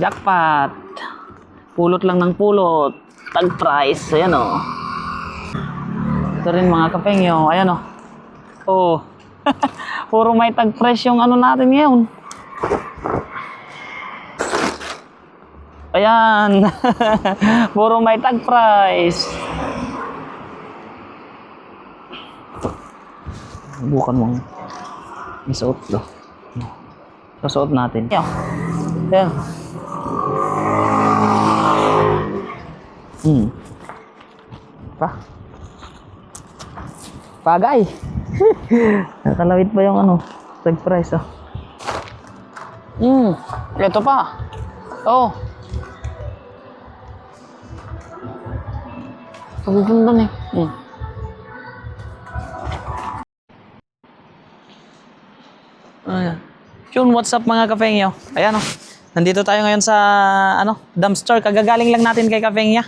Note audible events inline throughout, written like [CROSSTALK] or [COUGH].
Jackpot. Pulot lang ng pulot. Tag price. Ayan o. Ito rin mga kapengyo. Ayan o. Oh. [LAUGHS] Puro may tag price yung ano natin ngayon. Ayan. [LAUGHS] Puro may tag price. Bukan mo. Isuot do. Susuot natin. Ayan. Ayan. Hmm. Pa. Pagay. [LAUGHS] Nakalawit pa yung ano, tag price oh. Hmm. Ito pa. Oh. Pagaganda na eh. Hmm. Ayan. Yun, what's up mga kafengyo? Ayan oh. Nandito tayo ngayon sa ano, dumpster. Kagagaling lang natin kay Kafengya.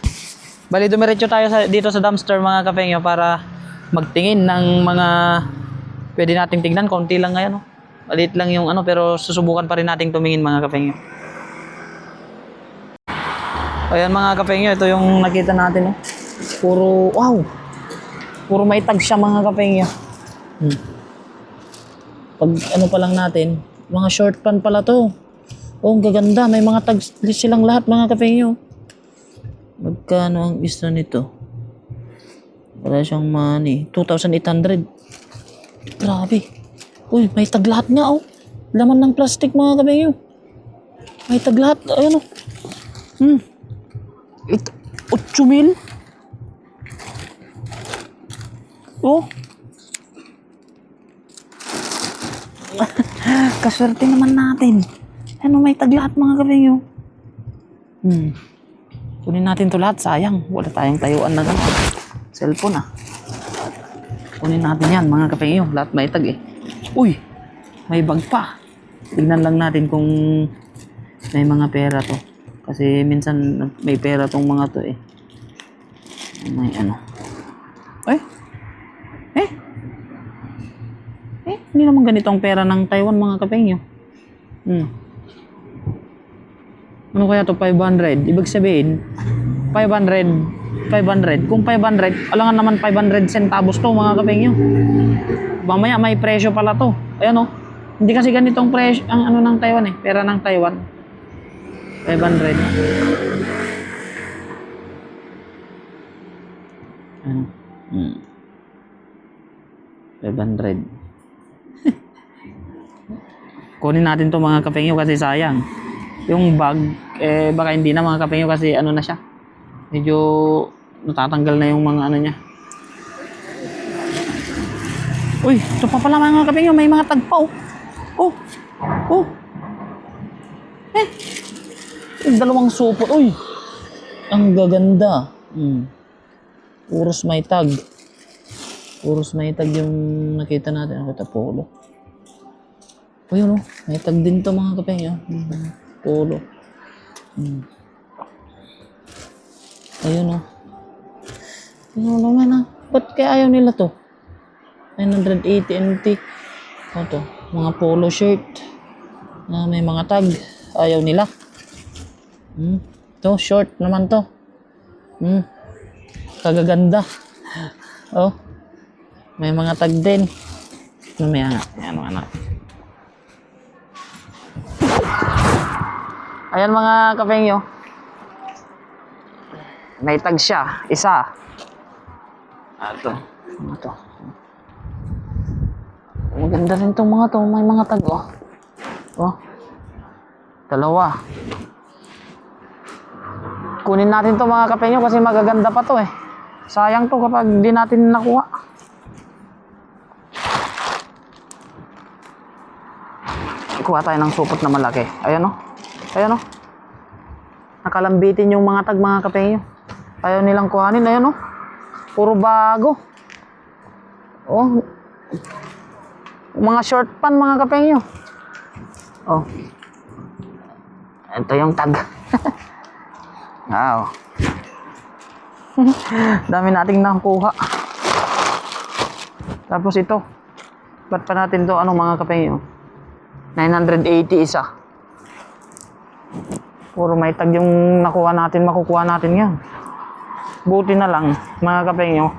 Bali, dumiretso tayo sa, dito sa dumpster mga kafengyo para magtingin ng mga pwede nating tingnan. Konti lang ngayon. Oh. Maliit lang yung ano, pero susubukan pa rin nating tumingin mga kafengyo. Ayan mga kafengyo, ito yung nakita natin. Oh. Puro, wow! Puro may tag siya mga kafengyo. Hmm. Pag ano pa lang natin, mga short pan pala to. Oh, ang gaganda. May mga tags silang lahat mga kafengyo. Magkano ang isa nito? Wala siyang money. 2,800. Grabe. Uy, may tag lahat nga oh. Laman ng plastic mga kafengyo. May tag lahat. Ayun oh. Hmm. Ito, 8 mil? Oh. [LAUGHS] Kaswerte naman natin. Ano, may taglahat mga kabinyo. Hmm. Kunin natin to lahat. Sayang. Wala tayong tayuan na gano'n. Cellphone ah. Kunin natin yan mga kabinyo. Lahat may tag eh. Uy! May bag pa. Tignan lang natin kung may mga pera to. Kasi minsan may pera tong mga to eh. May ano. Eh? Eh? Eh, hindi naman ganito ang pera ng Taiwan mga kapengyo. Hmm. Ano kaya to 500? Ibig sabihin, 500, 500. Kung 500, alangan naman 500 centavos to mga kapengyo. Mamaya may presyo pala to. Ayan oh. Hindi kasi ganitong presyo ang ano ng Taiwan eh. Pera ng Taiwan. 500. Ano? Hmm. 500. [LAUGHS] Kunin natin to mga kapengyo kasi sayang. Yung bag, eh baka hindi na mga kapengyo kasi ano na siya. Medyo natatanggal na yung mga ano niya. Uy, ito pa pala mga kapengyo, may mga tagpa oh. Oh, oh. Eh, yung dalawang supot. Uy, ang gaganda. Hmm. Puros may tag. Puros may tag yung nakita natin. Ako ito, polo. O yun, oh. may tag din to mga kapengyo. Mm, Polo. Mm. Ayun, oh. Ayun naman, ah. Ba't kaya ayaw nila to? 980 NT. Ano to? Mga polo shirt. Na may mga tag. Ayaw nila. Hmm. To, short naman to. Hmm. Kagaganda. [LAUGHS] Oh. May mga tag din. Mamaya nga. Mga anak. Ayan mga kapengyo. May tag siya. Isa. Ito. Ano to? Maganda rin tong mga to. May mga tag oh. Oh. Dalawa. Kunin natin to mga kapengyo kasi magaganda pa to eh. Sayang to kapag di natin nakuha. Kuha tayo ng supot na malaki. Ayan o. Ayan o. Nakalambitin yung mga tag mga kapengyo. Ayaw nilang kuhanin. Ayan o. Puro bago. Oh. Mga short pan mga kapengyo. Oh. Ito yung tag. [LAUGHS] wow. [LAUGHS] Dami nating nakuha. Tapos ito. Ba't pa natin to ano mga kapengyo? 980 isa. Puro may tag yung nakuha natin, makukuha natin yan. Buti na lang, mga kapengyo.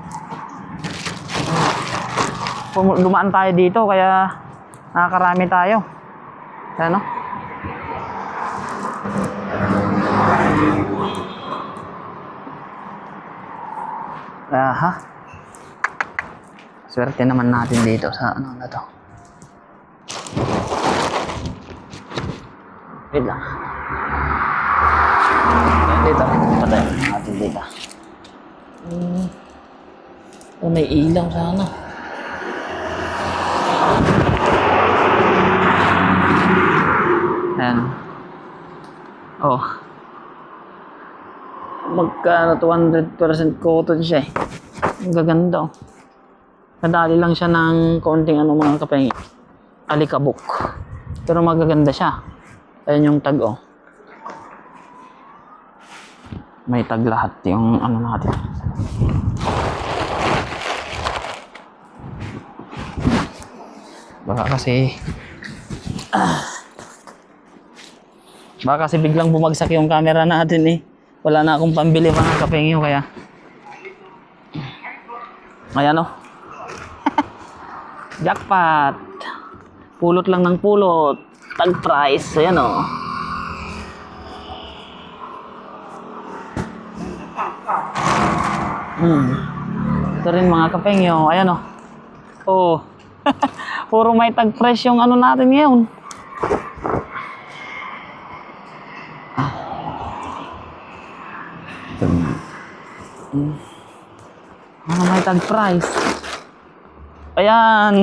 Dumaan tayo dito, kaya nakakarami tayo. Ano? Aha. Swerte naman natin dito sa ano na to. Wait lang. Dito, patay natin dito. Hmm. Oh, may ilaw sana. Ayan. Oh. Magkano 200% cotton siya eh. Ang gaganda oh. Nadali lang siya ng konting ano mga kapengi. Alikabok. Pero magaganda siya. Ayan yung tag oh. May tag lahat yung ano natin. Baka kasi ah. Baka kasi biglang bumagsak yung camera natin eh. Wala na akong pambili mga kapengyo kaya. Ayan oh. [LAUGHS] Jackpot. Pulot lang ng pulot. Tag price. Ayan oh. Hmm. Ito rin mga kapengyo. Ayan oh. Oh. [LAUGHS] Puro may tag price yung ano natin ngayon. Ano may tag price? Ayan.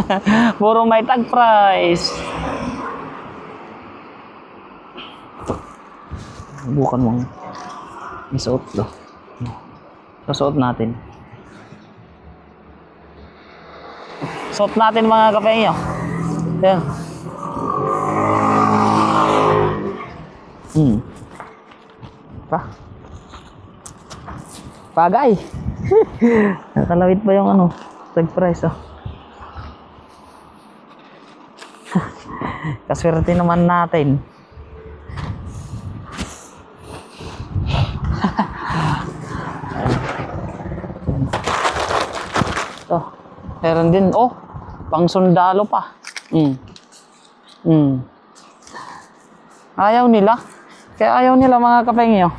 [LAUGHS] Puro may tag price. Bukan mo. Isuot to. Susuot natin. Suot natin mga kape nyo. Ayan. Hmm. Pa? Bagay. [LAUGHS] Nakalawit pa yung ano, tag price oh. [LAUGHS] Kaswerte naman natin. oh, meron din. Oh, pang sundalo pa. Mm. Mm. Ayaw nila. Kaya ayaw nila mga kapengyo.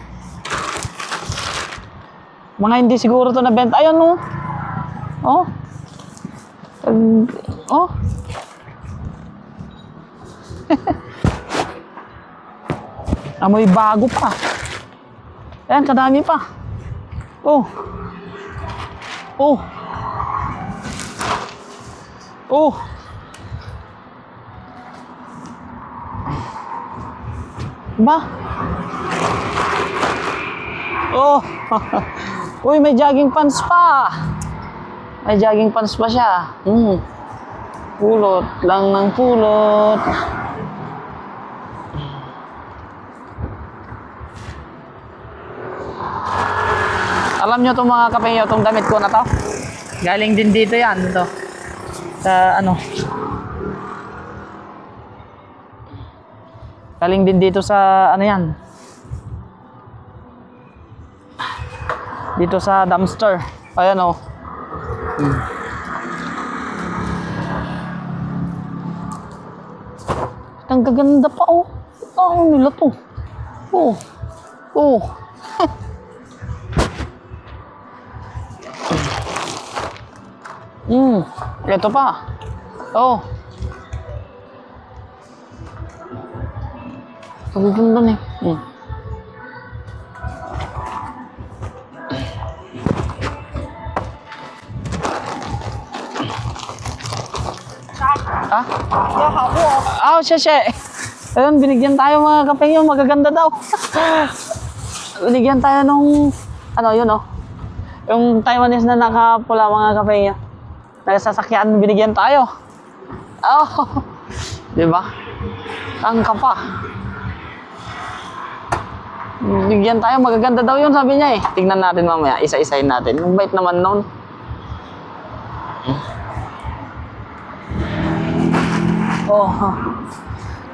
Mga hindi siguro to nabenta. Ayun no. Oh. Tag- oh. [LAUGHS] Amoy bago pa. Ayan, kadami pa. Oh. Oh. Oh. Ba? Oh. [LAUGHS] Uy, may jogging pants pa. May jogging pants pa siya. Hmm. Pulot lang ng pulot. Alam nyo itong mga kapengyo, itong damit ko na to? Galing din dito yan, ito. Sa ano? Galing din dito sa ano yan? Dito sa dumpster. Ayan oh. Hmm. Ang gaganda pa oh. Oh, nila to. Oh. Oh. Hmm. Ito pa. Oh. Ang ganda eh. Hmm. Ah? Ah, oh, siya. Ayun, binigyan tayo mga kapengyo. Magaganda daw. [LAUGHS] binigyan tayo nung, ano, yun oh. Yung Taiwanese na nakapula mga kapengyo nagsasakyan binigyan tayo. Oh, [LAUGHS] di ba? Tangka pa. Bigyan tayo, magaganda daw yun, sabi niya eh. Tignan natin mamaya, isa-isahin natin. Ang bait naman noon. Oh, oh. huh.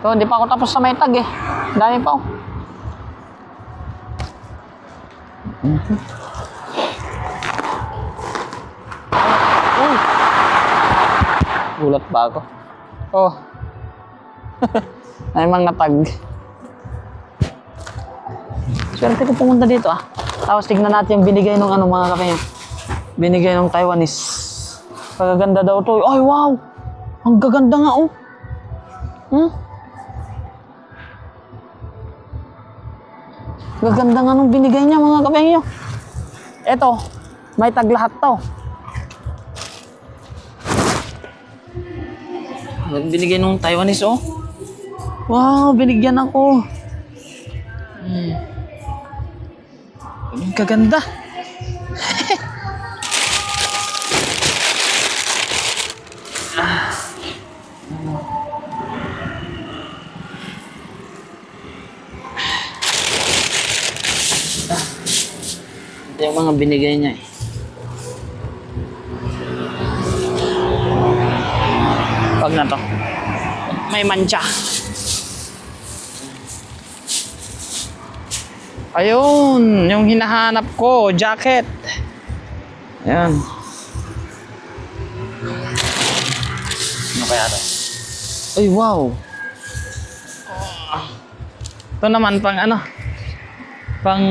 So, hindi pa ako tapos sa may eh. Dami pa ako. Mm-hmm. Gulat ba ako? Oh. [LAUGHS] May mga tag. Swerte ko pumunta dito ah. Tapos tignan natin yung binigay ng ano mga kape Binigay ng Taiwanese. Pagaganda daw to. Ay wow! Ang gaganda nga oh. Hmm? Gaganda nga nung binigay niya mga kapengyo. Eto, may tag lahat to. Binigay nung Taiwanese oh. Wow, binigyan ako. Hmm. Ang kaganda. Ito yung mga binigay niya eh. Na to. May mancha. Ayun, yung hinahanap ko, jacket. Ayan. Ano kaya to? Ay, wow. Ito naman pang ano? Pang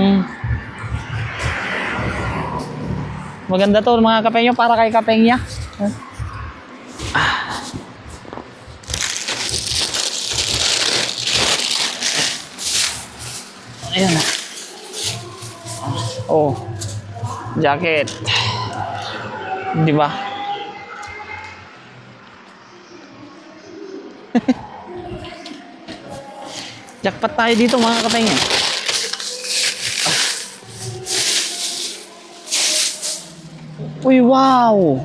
Maganda to mga kapengyo para kay kapengya. Ah. Ayan. Oh. Jacket. Di ba? [LAUGHS] Jackpot tayo dito mga kapengya. Uy, wow!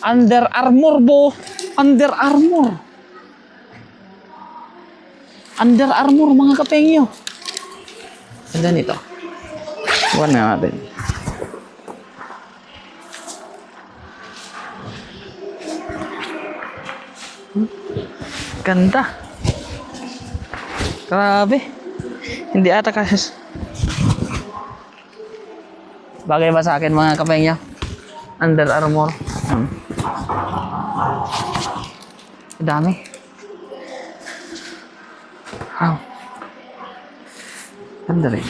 Under Armour, bo! Under Armour! Under Armour, mga kapengyo. Ganda nito. Buwan nga natin. Ganda. Grabe. Hindi ata kasi Bagay ba sa akin mga kapengya? Under Armour. Hmm. Dami. Ganda rin.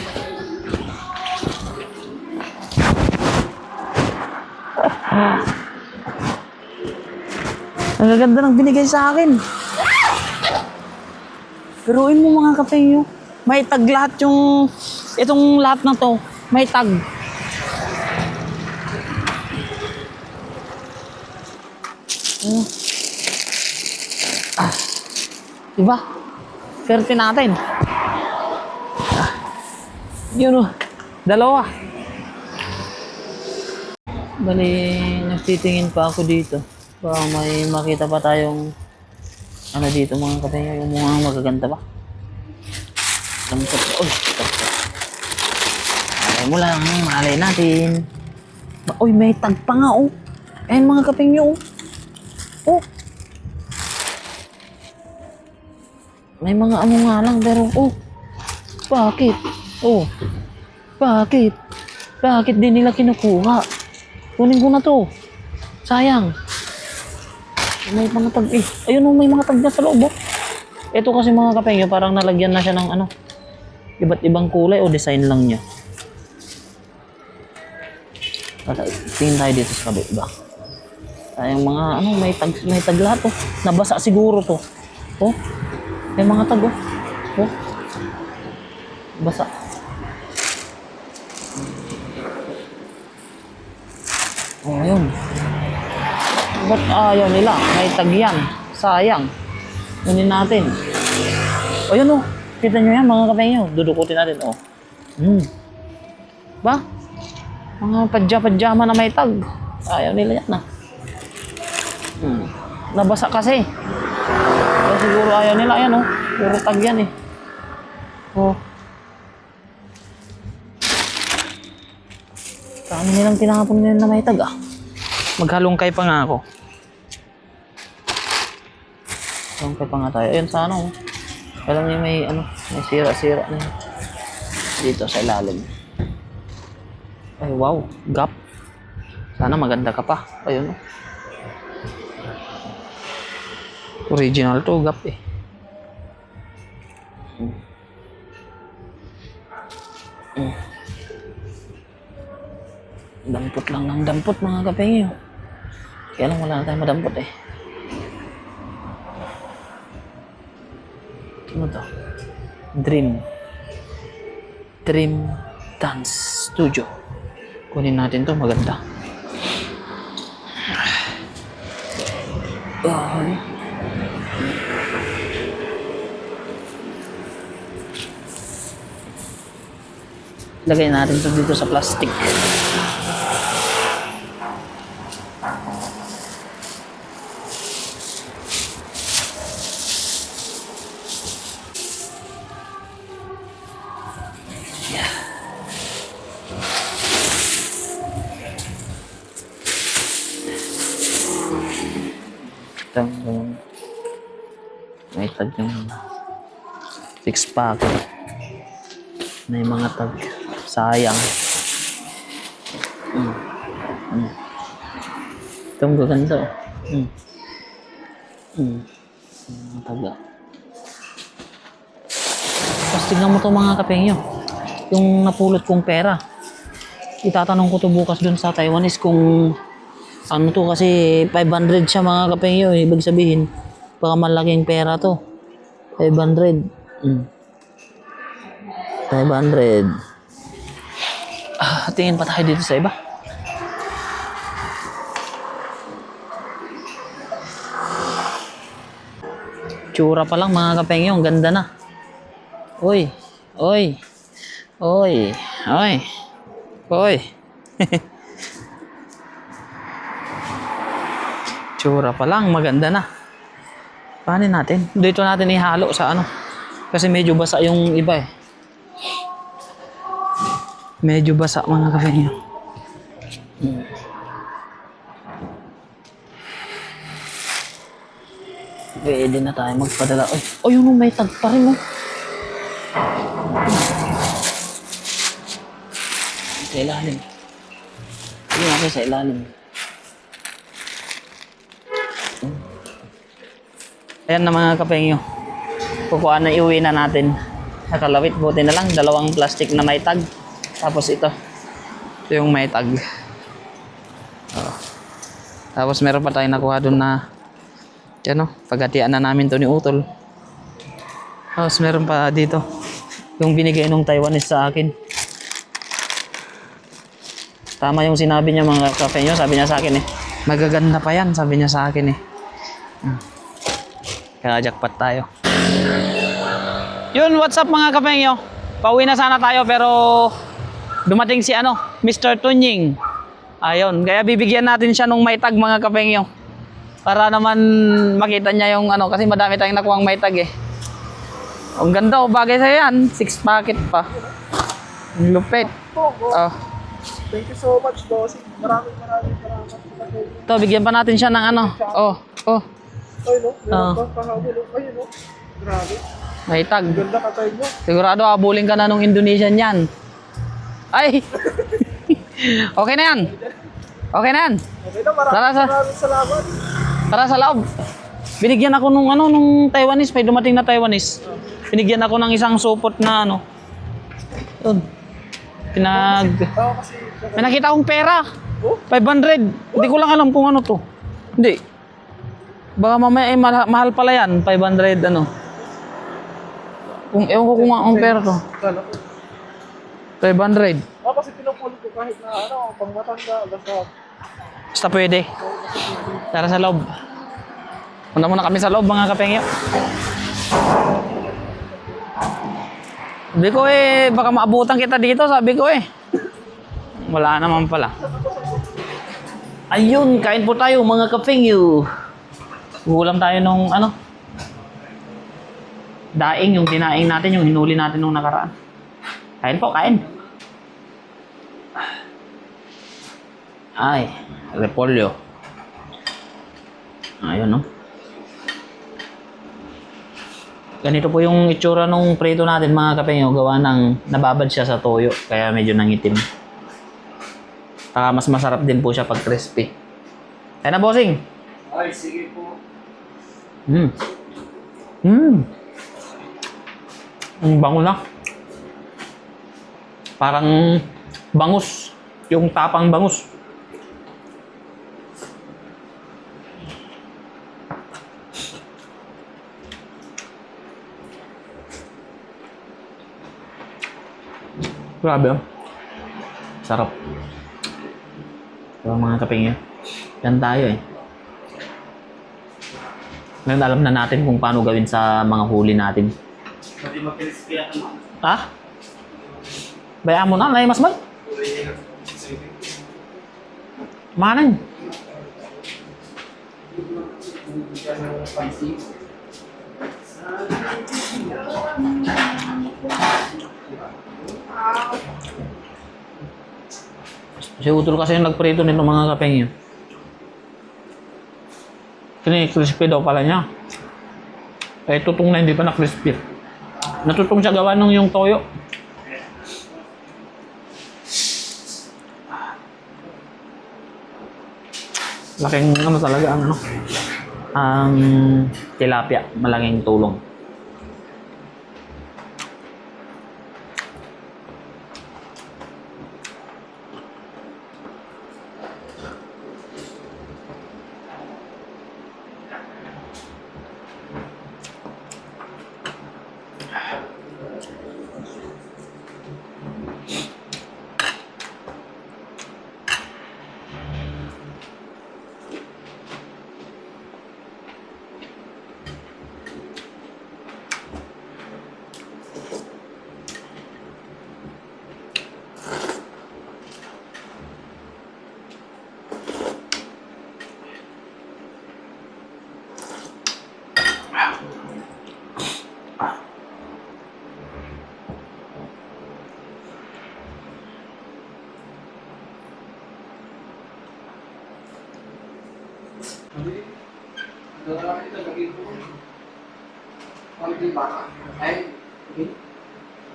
Ang gaganda ng binigay sa akin. Garuin mo mga kapengyo. May tag lahat yung... Itong lahat na to. May tag. Mm. Ah. Diba? Swerte natin. Yun o. Dalawa. Bali, nagtitingin pa ako dito. Baka may makita pa tayong ano dito mga kapatid, yung mga magaganda ba? Tampat. Uy, tampat. Malay mo lang, malay natin. Ba- Uy, may tag pa nga oh. Ayan mga kapingyo oh. Oh. May mga ano nga lang, pero oh. Bakit? Oh. Bakit? Bakit di nila kinukuha? Kunin ko na to. Sayang. May mga tag eh. Ayun oh, may mga tag na sa loob oh. Ito kasi mga kapengyo, parang nalagyan na siya ng ano. Iba't ibang kulay o design lang niya. Tata, tingin tayo dito sa kabit ba? Tayong mga ano, may tag, may tag lahat oh. Nabasa siguro to. Oh. May mga tag oh. Oh. Basa. Oh, ayun. Ba't ayaw nila? May tag yan. Sayang. Kunin natin. O yun oh. Kita nyo yan mga kapay nyo. Dudukutin natin oh. Hmm. Ba? Mga padya-padyama na may tag. Ayaw nila yan ah. Hmm. Nabasa kasi. Kaya siguro ayaw nila. Ayan oh. Puro tag yan eh. Oh. Dami nilang tinapon nila na may tag ah. Maghalongkay pa nga ako. Halongkay pa nga tayo. Ayun sa ano. oh. Alam niyo may ano, may sira-sira na. dito sa ilalim. Ay, wow. Gap. Sana maganda ka pa. Ayun. oh. Original to, gap eh. Mm. Mm. Dampot lang ng dampot mga kapengyo. Kaya lang wala na tayong madampot eh. Ano to? Dream. Dream Dance Studio. Kunin natin to, maganda. Ay. Lagay natin to dito sa plastic. Pack. May mga tag. Sayang. Mm. Mm. Itong gaganda. oh. Mm. Mm. Mga taga. Tapos tignan mo to mga kapengyo. Yung napulot kong pera. Itatanong ko to bukas dun sa Taiwanese kung ano to kasi 500 siya mga kapengyo. Ibig sabihin, baka malaking pera to. 500. Mm. 500. Ah, tingin pa tayo dito sa iba. Tsura pa lang mga kapengyo, ang ganda na. Uy, oy, oy, oy, oy. [LAUGHS] Tsura pa lang, maganda na. Paano natin? Dito natin ihalo sa ano. Kasi medyo basa yung iba eh. Medyo basa mga kapengyo. Hmm. Pwede na tayo magpadala. Ay, oh, yun may tag pa rin oh. Sa ilalim. Hindi natin sa ilalim. Ayan na mga kapengyo. Kukuha na iuwi na natin. Nakalawit. Buti na lang. Dalawang plastic na may tag. Tapos ito. Ito yung may tag. Oh. Tapos meron pa tayong nakuha doon na yan o, paghatian na namin to ni Utol. Tapos meron pa dito. Yung binigay nung Taiwanese sa akin. Tama yung sinabi niya mga kape nyo. Sabi niya sa akin eh. Magaganda pa yan. Sabi niya sa akin eh. Hmm. Kaya jackpot tayo. Yun, what's up mga kapengyo? Pauwi na sana tayo pero dumating si ano, Mr. Tunying. Ayun, kaya bibigyan natin siya nung may tag mga kapengyo. Para naman makita niya yung ano, kasi madami tayong nakuhang may tag eh. Ang ganda oh, bagay sa'yo yan. Six packet pa. Ang lupit. Oh. Thank you so much, boss. Maraming maraming salamat. Ito, bigyan pa natin siya ng ano. Oh, oh. Ay, no? Meron Ah. ba? Pahabol. oh. Ayun, no? Grabe. May tag. Ganda ka tayo. Sigurado habulin ka na nung Indonesian yan. Ay! okay na yan. Okay na yan. Okay na, maraming, Tara, sa- maraming salamat. Tara sa loob. Binigyan ako nung ano nung Taiwanese, may dumating na Taiwanese. Binigyan ako ng isang supot na ano. Yun. Pinag kasi... May nakita akong pera. Oh? 500. Hindi ko lang alam kung ano to. Hindi. Baka mamaya eh, mahal, mahal pala yan. 500 ano. Kung ewan ko kung ang pera to. Kala ko. 500. Ah, kasi pinupulot ko kahit na ano, pang matanda, basta... Basta pwede. Tara sa loob. Punta muna kami sa loob mga kapengyo. Sabi ko eh, baka maabutan kita dito, sabi ko eh. Wala naman pala. Ayun, kain po tayo mga kapengyo. Ulam tayo nung ano, daing, yung tinaing natin, yung hinuli natin nung nakaraan. Kain po, kain. Ay, repolyo. Ayun, no? Ganito po yung itsura nung prito natin mga kapengyo. Gawa ng nababad siya sa toyo. Kaya medyo nangitim. Saka mas masarap din po siya pag crispy. Kaya na, bossing. Ay, sige po. Mm. Mm. Ang bango na. Parang bangus. Yung tapang bangus. Grabe oh. Sarap. Diba mga kapingin? Yan tayo eh. Ngayon alam na natin kung paano gawin sa mga huli natin. Pwede mag-crispy ano? Ha? Bayaan mo na, nai mas may. Manan. Si Utol kasi yung nagprito nito mga kapeng yun. Kini-crispy daw pala niya. Eh, tutong na hindi pa na-crispy. Natutong siya gawa nung yung toyo. Laking ano talaga ano. Ang tilapia, malaking tulong.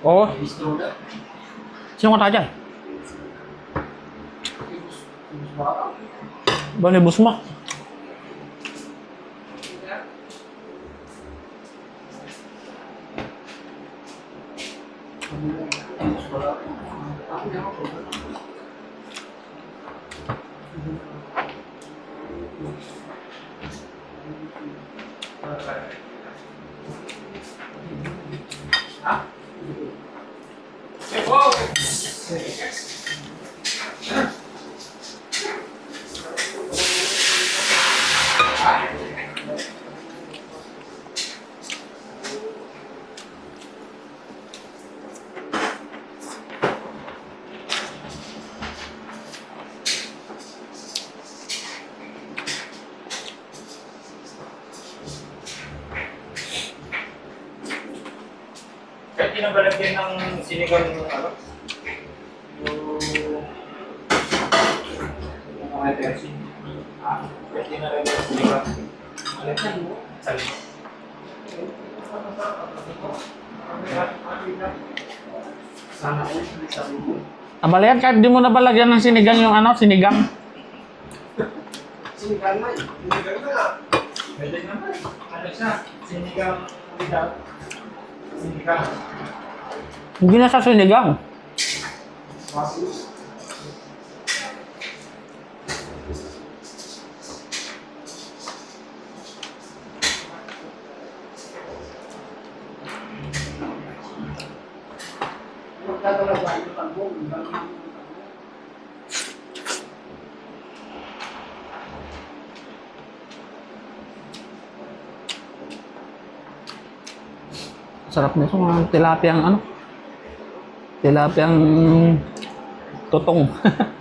Oo. Sino kata dyan? Ba ni Busma? Kahit di na ba lagyan ng sinigang ano? Yung... Yung mga dressing. Ah, kahit di na lagyan ng sinigang. Alagyan mo. Sali. Sana all sa ulo. Abalayan, kahit di mo na balagyan ng sinigang yung ano, sinigang. Sinigang na eh. Sinigang na. Pwede naman. Ano siya? Sinigang without sinigang. Hindi na sa sinigang. Basis. Sarap nito mga tilapia ang ano. Tilapia ang tutong. [LAUGHS]